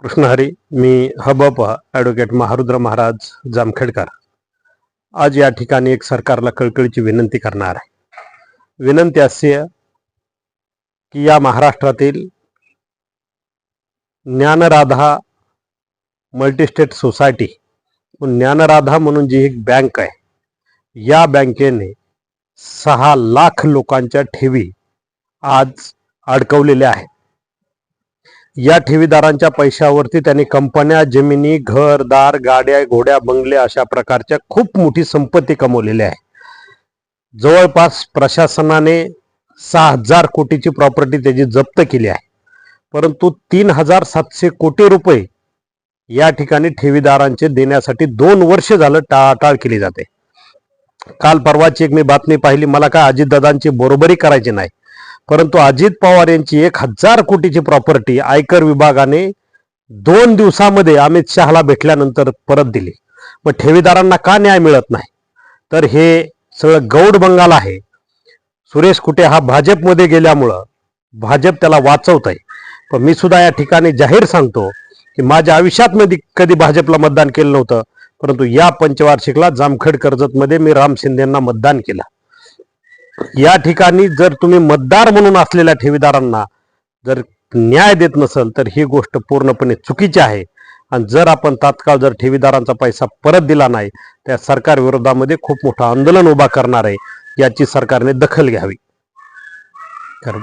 कृष्णहरी मी हबप ॲडव्होकेट महारुद्र महाराज जामखेडकर. आज या ठिकाणी एक सरकारला कळकळीची विनंती करणार आहे. विनंती अशी आहे की या महाराष्ट्रातील ज्ञानराधा मल्टीस्टेट सोसायटी ज्ञानराधा म्हणून जी एक बँक आहे या बँकेने सहा लाख लोकांच्या ठेवी आज अडकवलेल्या आहेत. या ठेवीदारांच्या पैशावरती त्यांनी कंपन्या जमिनी घर दार गाड्या घोड्या बंगले अशा प्रकारच्या खूप मोठी संपत्ती कमवलेली आहे. जवळपास प्रशासनाने सहा हजार कोटीची प्रॉपर्टी त्याची जप्त केली आहे. परंतु तीन हजार सातशे कोटी रुपये या ठिकाणी ठेवीदारांचे देण्यासाठी दोन वर्ष झालं टाळाटाळ केली जाते. काल परवाची एक मी बातमी पाहिली मला काय अजितदादांची बरोबरी करायची नाही. परंतु अजित पवार यांची एक हजार कोटीची प्रॉपर्टी आयकर विभागाने दोन दिवसामध्ये अमित शहाला भेटल्यानंतर परत दिली. मग ठेवीदारांना का न्याय मिळत नाही? तर हे सगळं गौड बंगाल आहे. सुरेश कुटे हा भाजपमध्ये गेल्यामुळं भाजप त्याला वाचवत आहे पण मी सुद्धा या ठिकाणी जाहीर सांगतो की माझ्या आयुष्यात मध्ये कधी भाजपला मतदान केलं नव्हतं. परंतु या पंचवार्षिकला जामखेड कर्जतमध्ये मी राम शिंदेंना मतदान केलं. या ठिकाणी जर तुम्ही मतदार म्हणून असलेल्या ठेवीदारांना जर न्याय देत नसेल तर ही गोष्ट पूर्णपणे चुकीची आहे. आणि जर आपण तात्काळ जर ठेवीदारांचा पैसा परत दिला नाही त्या सरकार विरोधामध्ये खूप मोठं आंदोलन उभा करणार आहे याची सरकारने दखल घ्यावी. खरं